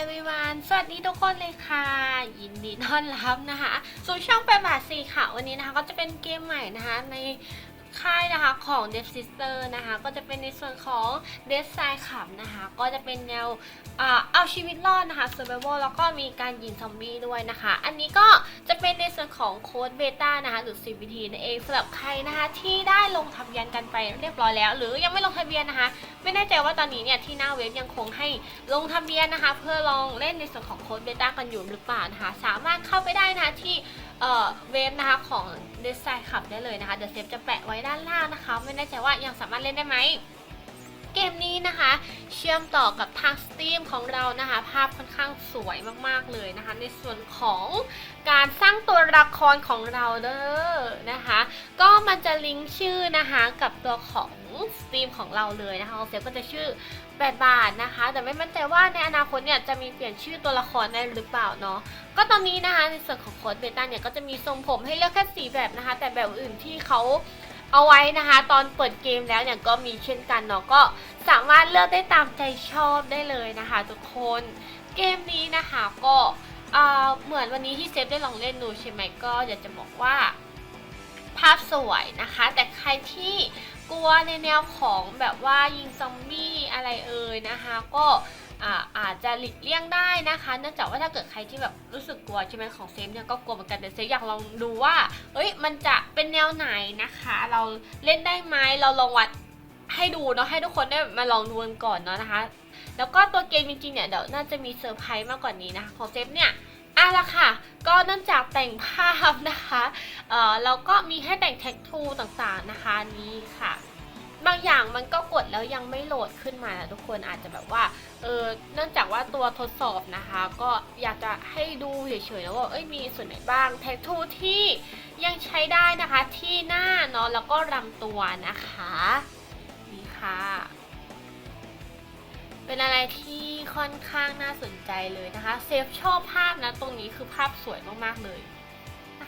everyone สวัสดีทุกคนเลยค่ะ ยินดีต้อนรับนะคะ สู่ช่องแปมบาทสี่ค่ะ วันนี้นะคะก็จะเป็นเกมใหม่นะคะใน ค่ายนะคะของ d e f Sister นะคะก็จะเป็นในส่วนของ d e f Side ขับนะคะก็จะเป็นแนวเอาชีวิตรอดนะคะ Survival แล้วก็มีการยิงซอมบี้ด้วยนะคะ อันนี้ก็จะเป็นในส่วนของโค้ดเบต้านะคะหรือ CBT นั่นเองสำหรับใครนะคะที่ได้ลงทะเบียนกันไปเรียบร้อยแล้ว หรือยังไม่ลงทะเบียนนะคะ ไม่แน่ใจว่าตอนนี้เนี่ยที่หน้าเว็บยังคงให้ลงทะเบียนนะคะ เพื่อลองเล่นในส่วนของโค้ดเบต้ากันอยู่หรือเปล่านะคะสามารถเข้าไปได้นะคะที่เอ่อเว็บนะคะของ d e s i g n ขับได้เลยนะคะเดี๋ยวเซฟจะแปะไว้ด้านล่างนะคะ ไม่แน่ใจว่ายังสามารถเล่นได้ไหมเกมนี้นะคะ เชื่อมต่อกับทาง Steam ของเรานะคะ ภาพค่อนข้างสวยมากๆเลยนะคะ ในส่วนของการสร้างตัวละครของเราเด้อนะคะ ก็มันจะลิงก์ชื่อนะคะกับตัวของ Steam ของเราเลยนะคะของเซฟก็จะชื่อ8บาทนะคะ แต่ไม่มั่นใจว่าในอนาคตเนี่ยจะมีเปลี่ยนชื่อตัวละครได้หรือเปล่าเนาะก็ตอนนี้นะคะในส่วนของโค้ดเบต้าเนี่ยก็จะมีทรงผมให้เลือกแค่สีแบบนะคะ แต่แบบอื่นที่เขา เอาไว้นะคะ ตอนเปิดเกมแล้วเนี่ยก็มีเช่นกันเนาะก็สามารถเลือกได้ตามใจชอบได้เลยนะคะ ทุกคนเกมนี้นะคะก็เหมือนวันนี้ที่เซฟได้ลองเล่นดูใช่ไหมก็อยากจะบอกว่า ภาพสวยนะคะ แต่ใครที่กลัวในแนวของแบบว่ายิงซอมบี้อะไรเอ่ยนะคะ ก็ อาอาจจะหลีกเลี่ยงได้นะคะ เนื่องจากว่าถ้าเกิดใครที่แบบรู้สึกกลัวใช่ไหมของเซฟเนี่ยก็กลัวเหมือนกันแต่เซฟอยากลองดูว่าเอ้ยมันจะเป็นแนวไหนนะคะ เราเล่นได้ไหมเราลองวัดให้ดูเนาะให้ทุกคนได้มาลองดูกันก่อนเนาะนะคะ แล้วก็ตัวเกมจริงๆเนี่ยเดี๋ยวน่าจะมีเซอร์ไพรส์มากกว่านี้นะคะของเซฟเนี่ยอะละค่ะ ก็เนื่องจากแต่งภาพนะคะ เอ่อเราก็มีให้แต่งแท็กทูต่างๆนะคะนี่ค่ะ บางอย่างมันก็กดแล้วยังไม่โหลดขึ้นมานะทุกคนอาจจะแบบว่าเออเนื่องจากว่าตัวทดสอบนะคะ ก็อยากจะให้ดูเฉยๆแล้วว่าเอ้ยมีส่วนไหนบ้างแท็กทูที่ยังใช้ได้นะคะที่หน้าเนาะแล้วก็ลำตัวนะคะนี่ค่ะ เป็นอะไรที่ค่อนข้างน่าสนใจเลยนะคะ เซฟชอบภาพนะตรงนี้คือภาพสวยมากๆเลย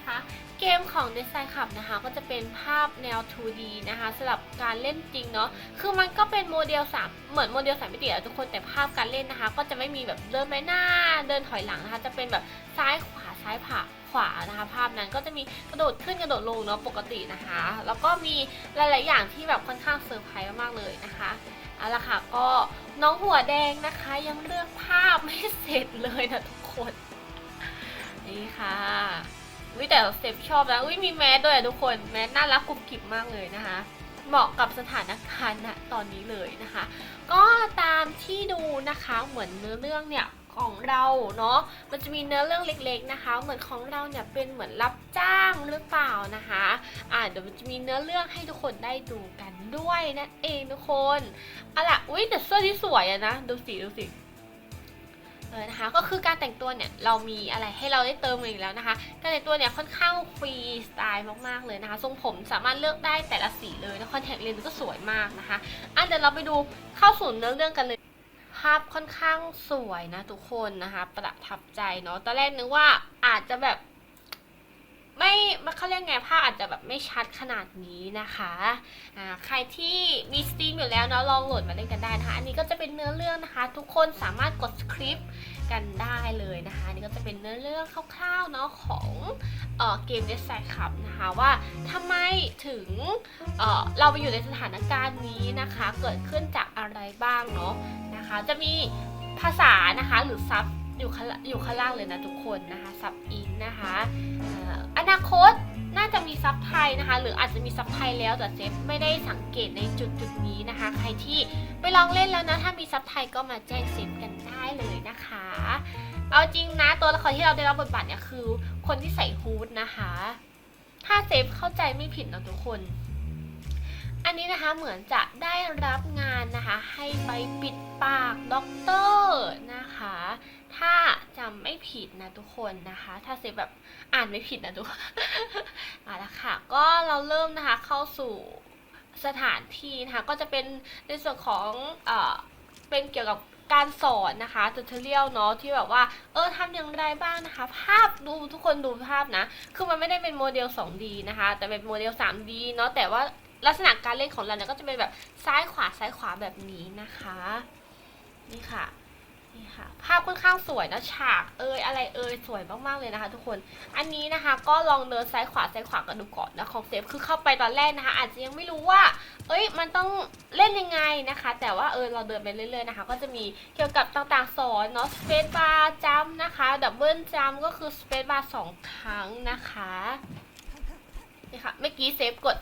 นะคะ เกมของ Design Club นะคะ ก็จะเป็นภาพแนว 2D นะคะสำหรับการเล่นจริงเนาะคือมันก็เป็นโมเดล3เหมือนโมเดล3มิติอะทุกคนแต่ภาพการเล่นนะคะ ก็จะไม่มีแบบเดินไปหน้าเดินถอยหลังนะคะ จะเป็นแบบซ้ายขวาซ้ายผ่าขวานะคะภาพนั้นก็จะมีกระโดดขึ้นกระโดดลงเนาะปกตินะคะ แล้วก็มีหลาย ๆ อย่างที่แบบค่อนข้างเซอร์ไพรส์มากๆเลยนะคะเอาละค่ะก็น้องหัวแดงนะคะยังเลือกภาพไม่เสร็จเลยนะทุกคน นี่ค่ะ วิแต่เซฟชอบแล้วอุ้ยมีแมสด้วยทุกคนแมสน่ารักกรุบกริบมากเลยนะคะ เหมาะกับสถานการณ์ณตอนนี้เลยนะคะ ก็ตามที่ดูนะคะเหมือนเนื้อเรื่องเนี่ยของเราเนาะ มันจะมีเนื้อเรื่องเล็ก ๆนะคะ เหมือนของเราเนี่ยเป็นเหมือนรับจ้างหรือเปล่านะคะ อ่าเดี๋ยวมันจะมีเนื้อเรื่องให้ทุกคนได้ดูกันด้วยนั่นเองทุกคนอาล่ะ อุ้ยแต่เสื้อที่สวยอะนะ ดูสิดูสิ ออนะคะก็คือการแต่งตัวเนี่ยเรามีอะไรให้เราได้เติมอีกแล้วนะคะ การแต่งตัวเนี่ยค่อนข้างฟรีสไตล์มากๆเลยนะคะทรงผมสามารถเลือกได้แต่ละสีเลยแล้วคอนแทคเลนส์ก็สวยมากนะคะอะเดี๋ยวเราไปดูเข้าสู่เนื้อเรื่องกันเลยภาพค่อนข้างสวยนะทุกคนนะคะ ประทับใจเนาะตอนแรกนึกว่าอาจจะแบบ ไม่เขาเรียกไงภาพอาจจะแบบไม่ชัดขนาดนี้นะคะอ่าใครที่มีสตรีมอยู่แล้วเนาะลองโหลดมาเล่นกันได้นะคะ อันนี้ก็จะเป็นเนื้อเรื่องนะคะ ทุกคนสามารถกดสคริปต์กันได้เลยนะคะอันนี่ก็จะเป็นเนื้อเรื่องคร่าวๆเนาะของเออเกมเดสไซคับนะคะว่าทำไมถึงเอ่อเราไปอยู่ในสถานการณ์นี้นะคะ เกิดขึ้นจากอะไรบ้างเนาะนะคะ จะมีภาษานะคะหรือซับ อยู่ข้างอยู่ข้างล่างเลยนะทุกคนนะคะซับอินนะคะอนาคตน่าจะมีซับไทยนะคะ หรืออาจจะมีซับไทยแล้วแต่เจฟไม่ได้สังเกตในจุดจุดนี้นะคะ ใครที่ไปลองเล่นแล้วนะ ถ้ามีซับไทยก็มาแจ้งเซฟกันได้เลยนะคะ เอาจริงนะตัวละครที่เราได้รับบทบาทเนี่ยคือ คนที่ใส่ฮูดนะคะ ถ้าเซฟเข้าใจไม่ผิดนะทุกคน อันนี้นะคะเหมือนจะได้รับงานนะคะ ให้ไปปิดปากด็อกเตอร์นะคะ ถ้าจำไม่ผิดนะทุกคนนะคะ ถ้าเซฟแบบอ่านไม่ผิดนะทุกคนเอาละค่ะ ก็เราเริ่มนะคะเข้าสู่สถานที่นะคะ ก็จะเป็นในส่วนของเอ่อเป็นเกี่ยวกับการสอนนะคะทูตเรียลเนาะที่แบบว่า เออทำอย่างไรบ้างนะคะ ภาพดูทุกคนดูภาพนะ คือมันไม่ได้เป็นโมเดล 2D นะคะ แต่เป็นโมเดล 3D เนาะแต่ว่าลักษณะการเล่นของเราเนี่ยก็จะเป็นแบบซ้ายขวาซ้ายขวาแบบนี้นะคะ นี่ค่ะ นี่ค่ะภาพค่อนข้างสวยนะฉากเอยอะไรเอยสวยมากๆเลยนะคะ ทุกคนอันนี้นะคะ ก็ลองเดินซ้ายขวาซ้ายขวากันดูก่อนนะของเซฟคือเข้าไปตอนแรกนะคะ อาจจะยังไม่รู้ว่า เอ้ยมันต้องเล่นยังไงนะคะ แต่ว่าเออเราเดินไปเรื่อยๆนะคะ ก็จะมีเกี่ยวกับต่างๆสอนเนาะสเปซบาร์จัมนะคะดับเบิลจัมก็คือสเปซบาร์สองครั้งนะคะนี่ค่ะเมื่อกี้เซฟกด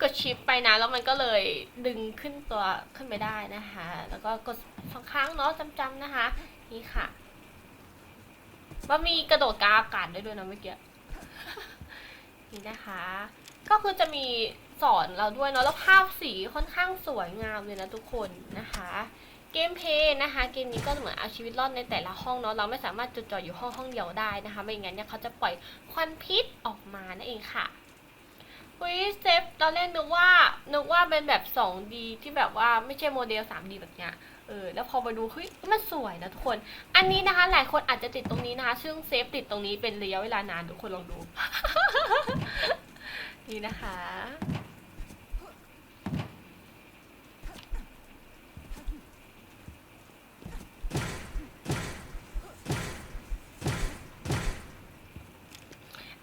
กดชิปไปนะแล้วมันก็เลยดึงขึ้นตัวขึ้นไปได้นะคะ แล้วก็กดสองครั้งเนาะจำๆนะคะ นี่ค่ะว่ามีกระโดดกาอากาศได้ด้วยนะเมื่อกี้นี่นะคะ ก็คือจะมีสอนเราด้วยเนาะแล้วภาพสีค่อนข้างสวยงามเลยนะทุกคนนะคะเกมเพย์นะคะเกมนี้ก็เหมือนเอาชีวิตรอดในแต่ละห้องเนาะเราไม่สามารถจดจ่ออยู่ห้องห้องเดียวได้นะคะ ไม่อย่างนั้นเนี่ยเขาจะปล่อยควันพิษออกมานั่นเองค่ะ วิเซฟตอนแรกนึกว่านึกว่าเป็นแบบ 2D ที่แบบว่าไม่ใช่โมเดล 3D แบบเนี้ยเออแล้วพอมาดูเฮ้ยมันสวยนะทุกคน อันนี้นะคะ หลายคนอาจจะติดตรงนี้นะคะ ซึ่งเซฟติดตรงนี้เป็นระยะเวลานานทุกคนลองดู นี่นะคะ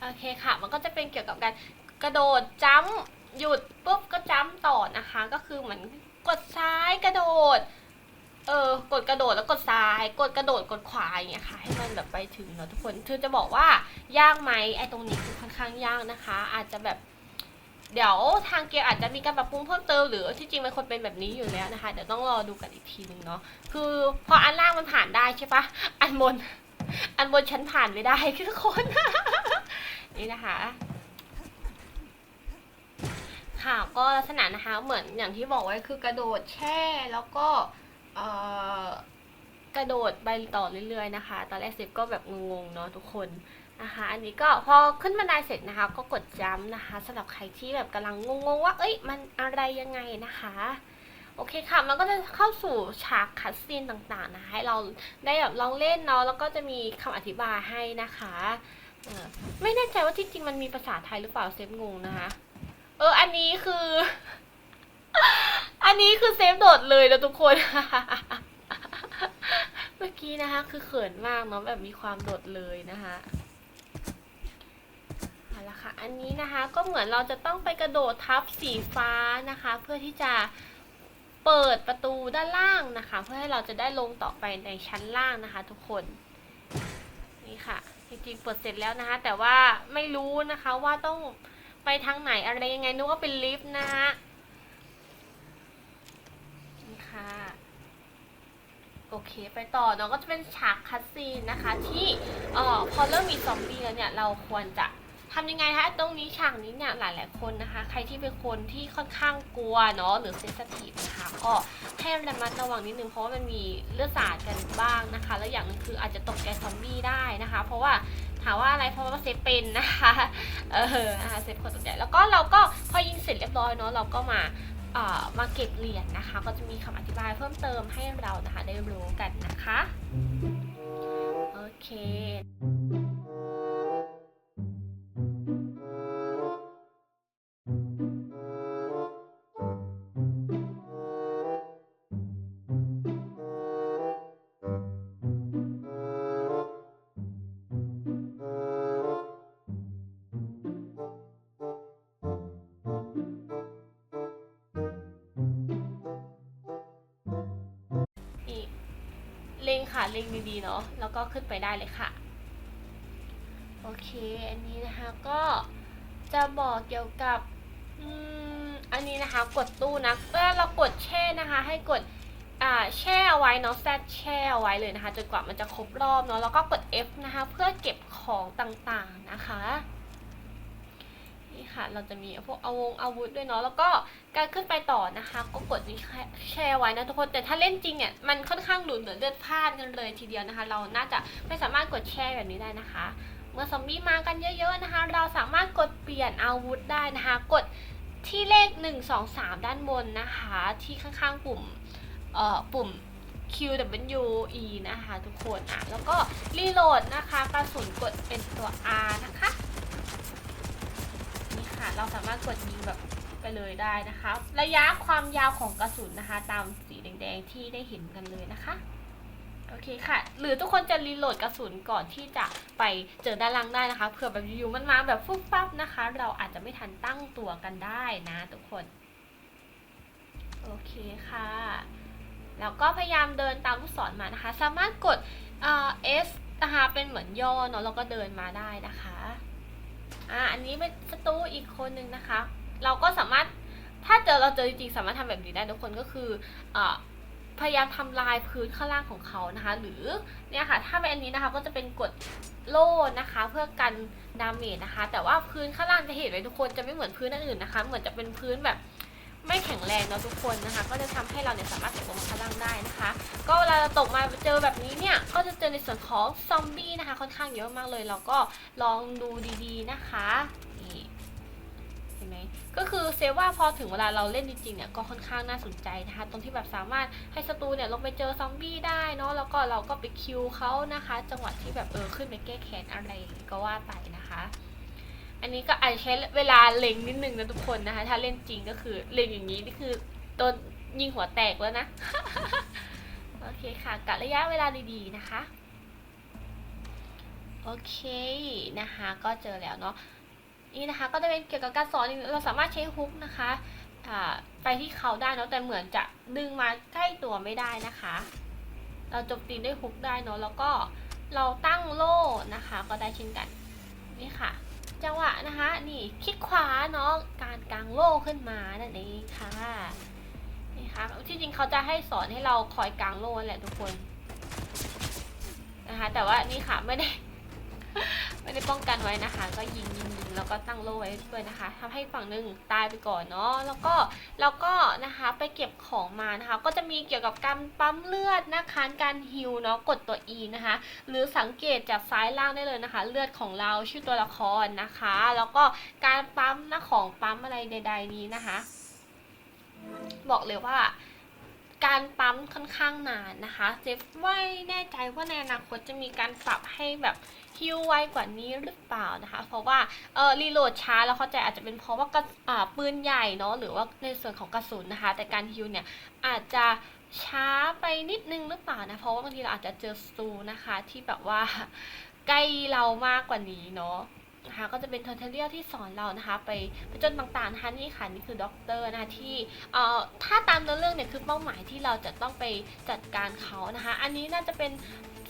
โอเคค่ะ มันก็จะเป็นเกี่ยวกับการ กระโดดจ้ำหยุดปุ๊บก็จ้ำต่อนะคะ ก็คือเหมือนกดซ้ายกระโดด เออกดกระโดดแล้วกดซ้าย กดกระโดดกดขวาอย่างเงี้ยค่ะให้มันแบบไปถึงเนาะทุกคนคือจะบอกว่ายากไหมไอ้ตรงนี้คือค่อนข้างยากนะคะ อาจจะแบบเดี๋ยวทางเกมอาจจะมีการปรับปรุงเพิ่มเติมหรือที่จริงมันควรเป็นแบบนี้อยู่แล้วนะคะ เดี๋ยวต้องรอดูกันอีกทีหนึ่งเนาะคือพออันล่างมันผ่านได้ใช่ปะอันบน อันบนฉันผ่านไม่ได้ทุกคนนี่นะคะ ค่ะก็ลักษณะนะคะเหมือนอย่างที่บอกไว้คือกระโดดแช่แล้วก็กระโดดไปต่อเรื่อยๆนะคะ ตอนแรกเซฟก็แบบงงๆเนาะทุกคนนะคะ อันนี้ก็พอขึ้นบันไดเสร็จนะคะ ก็กดจัมป์นะคะสำหรับใครที่แบบกำลังงงๆว่า เอ้ยมันอะไรยังไงนะคะโอเคค่ะ มันก็จะเข้าสู่ฉากคัดซีนต่างๆนะคะให้เราได้แบบลองเล่นเนาะ แล้วก็จะมีคำอธิบายให้นะคะ ไม่แน่ใจว่าที่จริงมันมีภาษาไทยหรือเปล่าเซฟงงนะคะ เออ อันนี้คือ อันนี้คือเซฟโดดเลยนะทุกคน เมื่อกี้นะคะ คือเขินมากเนาะแบบมีความโดดเลยนะคะเอาละค่ะ อันนี้นะคะ ก็เหมือนเราจะต้องไปกระโดดทับสีฟ้านะคะ เพื่อที่จะเปิดประตูด้านล่างนะคะ เพื่อให้เราจะได้ลงต่อไปในชั้นล่างนะคะ ทุกคน นี่ค่ะ จริงๆเปิดเสร็จแล้วนะคะ แต่ว่าไม่รู้นะคะว่าต้อง ไปทางไหนอะไรยังไงนึกว่าเป็นลิฟต์นะฮะนี่ค่ะโอเคไปต่อเนาะก็จะเป็นฉากคัสซีนนะคะ ที่เอ่อพอเริ่มมีซอมบี้แล้วเนี่ยเราควรจะทำยังไงคะตรงนี้ฉากนี้เนี่ยหลายๆคนนะคะ ใครที่เป็นคนที่ค่อนข้างกลัวเนาะหรือเซนสทีฟนะคะก็ให้ระมัดระวังนิดนึงเพราะว่ามันมีเลือดสาดกันบ้างนะคะ แล้วอย่างหนึงคืออาจจะตกใจซอมบี้ได้นะคะ เพราะว่า ถามว่าอะไรเพราะว่าเซฟเป็นนะคะเออนะคะเซฟคนตกใหญ่แล้วก็เราก็พอยิงเสร็จเรียบร้อยเนาะเราก็มาเอ่อมาเก็บเหรียญนะคะ ก็จะมีคำอธิบายเพิ่มเติมให้เรานะคะได้รู้กันนะคะ โอเค ค่ะเล็งดีๆเนาะแล้วก็ขึ้นไปได้เลยค่ะ โอเค อันนี้นะคะก็จะบอกเกี่ยวกับอืมอันนี้นะคะกดตู้นะเวลาเรากดแช่นะคะ ให้กดอ่าแช่เอาไว้เนาะแซดแช่เอาไว้เลยนะคะจนกว่ามันจะครบรอบเนาะแล้วก็กด F นะคะ เพื่อเก็บของต่างๆนะคะ ค่ะ เราจะมีพวกอาวงอาวุธด้วยเนาะแล้วก็การขึ้นไปต่อนะคะ ก็กดนี้แชร์ไว้นะทุกคนแต่ถ้าเล่นจริงเนี่ยมันค่อนข้างหลุดเหลือนเลือดพลาดกันเลยทีเดียวนะคะ เราน่าจะไม่สามารถกดแชร์แบบนี้ได้นะคะ เมื่อซอมบี้มากันเยอะ ๆนะคะ เราสามารถกดเปลี่ยนอาวุธได้นะคะ กดที่เลข 1 2 3 ด้านบนนะคะ ที่ข้างๆปุ่มเอ่อปุ่ม Q W E นะคะ ทุกคนอะแล้วก็รีโหลดนะคะกระสุนกดเป็นตัว R นะคะ เราสามารถกดยิงแบบไปเลยได้นะคะ ระยะความยาวของกระสุนนะคะ ตามสีแดงๆที่ได้เห็นกันเลยนะคะโอเคค่ะ หรือทุกคนจะรีโหลดกระสุนก่อนที่จะไปเจอด้านล่างได้นะคะเผื่อแบบอยู่ๆมันมาแบบฟุบฟับนะคะ เราอาจจะไม่ทันตั้งตัวกันได้นะทุกคนโอเคค่ะแล้วก็พยายามเดินตามลูกศรมานะคะ สามารถกดเอ่อ S นะคะเป็นเหมือนย่อเนาะแล้วก็เดินมาได้นะคะ อ่าอันนี้เป็นศัตรูอีกคนหนึ่งนะคะ เราก็สามารถถ้าเจอเราเจอจริงๆสามารถทำแบบนี้ได้ทุกคนก็คือเอ่อพยายามทำลายพื้นข้างล่างของเขานะคะ หรือเนี่ยค่ะถ้าเป็นอันนี้นะคะก็จะเป็นกดโล่นะคะ เพื่อกันดาเมจนะคะ แต่ว่าพื้นข้างล่างจะเห็นไว้ทุกคนจะไม่เหมือนพื้นอื่นนะคะ เหมือนจะเป็นพื้นแบบ ไม่แข็งแรงเนาะทุกคนนะคะ ก็จะทำให้เราเนี่ยสามารถตกลงมาข้างล่างได้นะคะ ก็เวลาเราตกมาเจอแบบนี้เนี่ยก็จะเจอในส่วนของซอมบี้นะคะค่อนข้างเยอะมากเลย เราก็ลองดูดีๆนะคะนี่เห็นไหมก็คือเซฟว่าพอถึงเวลาเราเล่นจริงๆเนี่ยก็ค่อนข้างน่าสนใจนะคะ ตรงที่แบบสามารถให้ศัตรูเนี่ยลงไปเจอซอมบี้ได้เนาะแล้วก็เราก็ไปคิวเขานะคะ จังหวะที่แบบเออขึ้นไปแก้แค้นอะไรก็ว่าไปนะคะ อันนี้ก็อาจจะใช้เวลาเล็งนิดนึงนะทุกคนนะคะ ถ้าเล่นจริงก็คือเล็งอย่างนี้นี่คือโดนยิงหัวแตกแล้วนะ โอเคค่ะกะระยะเวลาดีๆนะคะ โอเคนะคะ ก็เจอแล้วเนาะนี่นะคะก็จะเป็นเกี่ยวกับการสอนเราสามารถใช้ฮุกนะคะอ่าไปที่เขาได้เนาะแต่เหมือนจะดึงมาใกล้ตัวไม่ได้นะคะ เราจมตีนด้วยฮุกได้เนาะแล้วก็เราตั้งโล่นะคะ ก็ได้เช่นกันนี่ค่ะ จังหวะนะคะ นี่คิดขวาเนาะการกางโล่ขึ้นมานั่นเองค่ะนี่ค่ะที่จริงเขาจะให้สอนให้เราคอยกางโล่แหละทุกคนนะคะ แต่ว่านี่ค่ะไม่ได้ ไม่ได้ป้องกันไว้นะคะ ก็ยิงยิงยิงแล้วก็ตั้งโล่ไว้ด้วยนะคะทำให้ฝั่งหนึ่งตายไปก่อนเนาะแล้วก็แล้วก็นะคะไปเก็บของมานะคะ ก็จะมีเกี่ยวกับการปั๊มเลือดนะคะการฮิลเนาะกดตัว E นะคะ หรือสังเกตจากซ้ายล่างได้เลยนะคะ เลือดของเราชื่อตัวละครนะคะ แล้วก็การปั๊มนะของปั๊มอะไรใด ๆ นี้นะคะ บอกเลยว่า การปั๊มค่อนข้างนานนะคะเจฟไม่แน่ใจว่าในอนาคตจะมีการปรับให้แบบฮิวไวกว่านี้หรือเปล่านะคะ เพราะว่าเออรีโหลดช้าแล้วเข้าใจอาจจะเป็นเพราะว่ากระอ่าปืนใหญ่เนาะหรือว่าในส่วนของกระสุนนะคะ แต่การฮิวเนี่ยอาจจะช้าไปนิดนึงหรือเปล่านะ เพราะว่าบางทีเราอาจจะเจอสตูนะคะที่แบบว่าใกล้เรามากกว่านี้เนาะ นะคะก็จะเป็นทอเทเรียลที่สอนเรานะคะไปไปจนต่างๆนะคะนี่ค่ะนี่คือด็อกเตอร์นะคะที่เอ่อถ้าตามเนื้อเรื่องเนี่ยคือเป้าหมายที่เราจะต้องไปจัดการเขานะคะ อันนี้น่าจะเป็น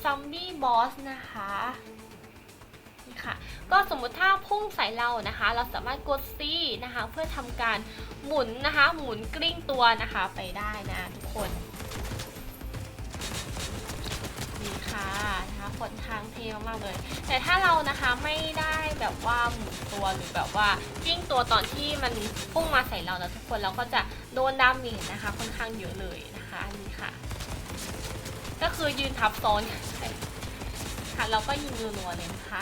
ซอมบี้บอสนะคะนี่ค่ะก็สมมุติถ้าพุ่งใส่เรานะคะ เราสามารถกด C นะคะ เพื่อทำการหมุนนะคะ หมุนกลิ้งตัวนะคะไปได้นะทุกคน ค่ะนะคะผลทางเทมากๆเลย แต่ถ้าเรานะคะไม่ได้แบบว่าหมุนตัวหรือแบบว่ากิ้งตัวตอนที่มันพุ่งมาใส่เรานะทุกคนเราก็จะโดนดาเมจนะคะค่อนข้างเยอะเลยนะคะอันนี้ค่ะ ก็คือยืนทับซ้อนค่ะเราก็ยิงรัวๆเลยนะคะ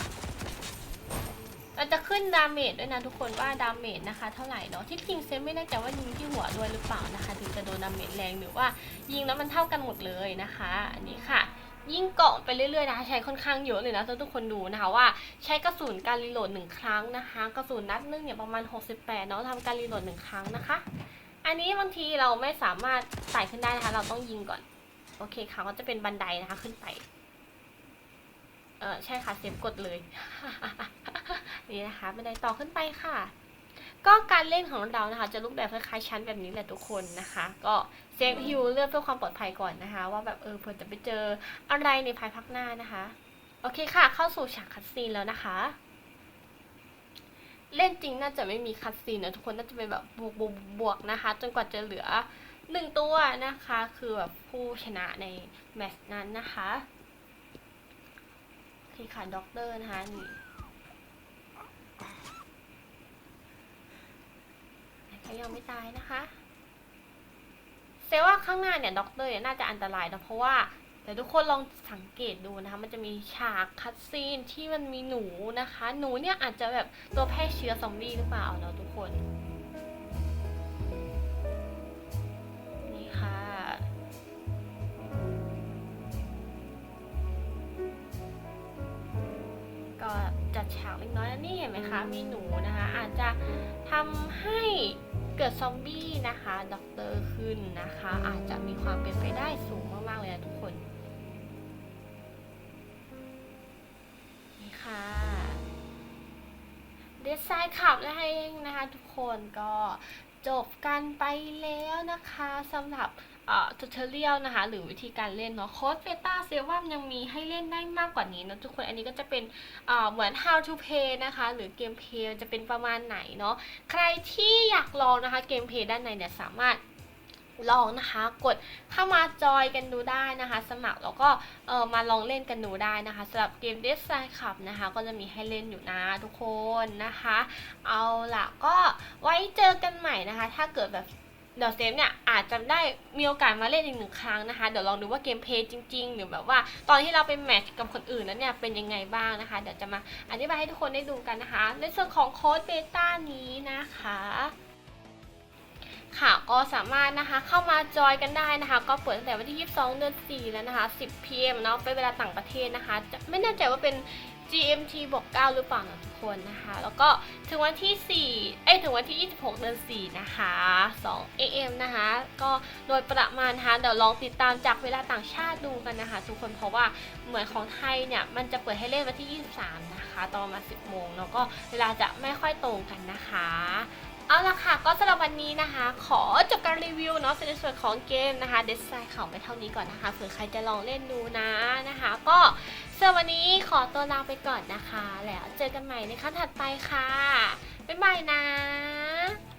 เราจะขึ้นดาเมจด้วยนะทุกคนว่าดาเมจนะคะเท่าไหร่เนาะที่จริงเซฟไม่แน่ใจว่ายิงที่หัวด้วยหรือเปล่านะคะ ถึงจะโดนดาเมจแรงหรือว่ายิงแล้วมันเท่ากันหมดเลยนะคะ อันนี้ค่ะ ยิ่งเกาะไปเรื่อยๆนะคะใช้ค่อนข้างเยอะเลยนะทุกคนดูนะคะว่าใช้กระสุนการรีโหลดหนึ่งครั้งนะคะกระสุนนัดหนึงเนี่ยประมาณ 68 เนาะทำการรีโหลดหนึ่งครั้งนะคะ อันนี้บางทีเราไม่สามารถไต่ขึ้นได้นะคะ เราต้องยิงก่อน โอเคค่ะก็จะเป็นบันไดนะคะขึ้นไปเออใช่ค่ะเซฟกดเลย นี่นะคะบันไดต่อขึ้นไปค่ะ ก็การเล่นของเรานะคะ จะรูปแบบคล้ายๆชั้นแบบนี้แหละทุกคนนะคะ ก็เซฟฮิวเลือกเพื่อความปลอดภัยก่อนนะคะ ว่าแบบเออเผื่อจะไปเจออะไรในภายภาคหน้านะคะ โอเคค่ะ เข้าสู่ฉากคัดซีนแล้วนะคะ เล่นจริงน่าจะไม่มีคัดซีนนะทุกคนน่าจะเป็นแบบบวกบวกบวกนะคะ จนกว่าจะเหลือหนึ่งตัวนะคะ คือแบบผู้ชนะในแมตช์นั้นนะคะโอเคค่ะด็อกเตอร์นะคะนี่ เขายังไม่ตายนะคะเซว่าข้างหน้าเนี่ยด็อกเตอร์เนี่ยน่าจะอันตรายนะเพราะว่าแต่ทุกคนลองสังเกตดูนะคะ มันจะมีฉากคัดซีนที่มันมีหนูนะคะ หนูเนี่ยอาจจะแบบตัวแพร่เชื้อซอมบี้หรือเปล่าเนาะทุกคน นี่ค่ะ ก็ จัดฉากเล็กน้อยนี่เห็นไหมคะ มีหนูนะคะ อาจจะทำให้เกิดซอมบี้นะคะด็อกเตอร์ขึ้นนะคะ อาจจะมีความเป็นไปได้สูงมาก ๆ เลยนะทุกคน นี่ค่ะเดซไซน์ขับและเองนะคะทุกคนก็ จบกันไปแล้วนะคะสำหรับเอ่อทูตเรียลนะคะ หรือวิธีการเล่นเนาะโค้ดเฟต้าเซว่ายังมีให้เล่นได้มากกว่านี้นะทุกคนอันนี้ก็จะเป็นเอ่อเหมือน how to play นะคะ หรือเกมเพย์จะเป็นประมาณไหนเนาะใครที่อยากลองนะคะเกมเพย์ด้านในเนี่ยสามารถ ลองนะคะกดเข้ามาจอยกันดูได้นะคะ สมัครแล้วก็เออมาลองเล่นกันดูได้นะคะสำหรับเกม d e Side Club นะคะ ก็จะมีให้เล่นอยู่นะทุกคนนะคะ เอาล่ะก็ไว้เจอกันใหม่นะคะ ถ้าเกิดแบบเดี๋ยวเซฟเนี่ยอาจจะได้มีโอกาสมาเล่นอีกหนึ่งครั้งนะคะ เดี๋ยวลองดูว่าเกมเพย์จริงๆ หรือแบบว่า ตอนที่เราไปแมทช์กับคนอื่นนั้นเนี่ยเป็นยังไงบ้างนะคะ เดี๋ยวจะมาอธิบายให้ทุกคนได้ดูกันนะคะในส่วนของโค้ดเบต้านี้นะคะ ค่ะก็สามารถนะคะเข้ามาจอยกันได้นะคะ ก็เปิดตั้งแต่วันที่ 22 เดือน 4 แล้วนะคะ 10 PM เนาะเป็นเวลาต่างประเทศนะคะจะไม่แน่ใจว่าเป็น GMT บวก9หรือเปล่านะทุกคนนะคะ แล้วก็ถึงวันที่ 4 เอ้ยถึงวันที่ 26 เดือน 4 นะคะ 2 AM นะคะ ก็โดยประมาณนะคะเดี๋ยวลองติดตามจากเวลาต่างชาติดูกันนะคะ ทุกคนเพราะว่าเหมือนของไทยเนี่ยมันจะเปิดให้เล่นวันที่ 23 นะคะ ตอนมา 10 โมงแล้วก็เวลาจะไม่ค่อยตรงกันนะคะ เอาละค่ะ ก็สำหรับวันนี้นะคะ ขอจบการรีวิวเนาะในส่วนของเกมนะคะเดซไซน์เขาไปเท่านี้ก่อนนะคะเผื่อใครจะลองเล่นดูนะนะคะ ก็สำหรับวันนี้ขอตัวลาไปก่อนนะคะ แล้วเจอกันใหม่ในครั้งถัดไปค่ะ บ๊ายบายนะ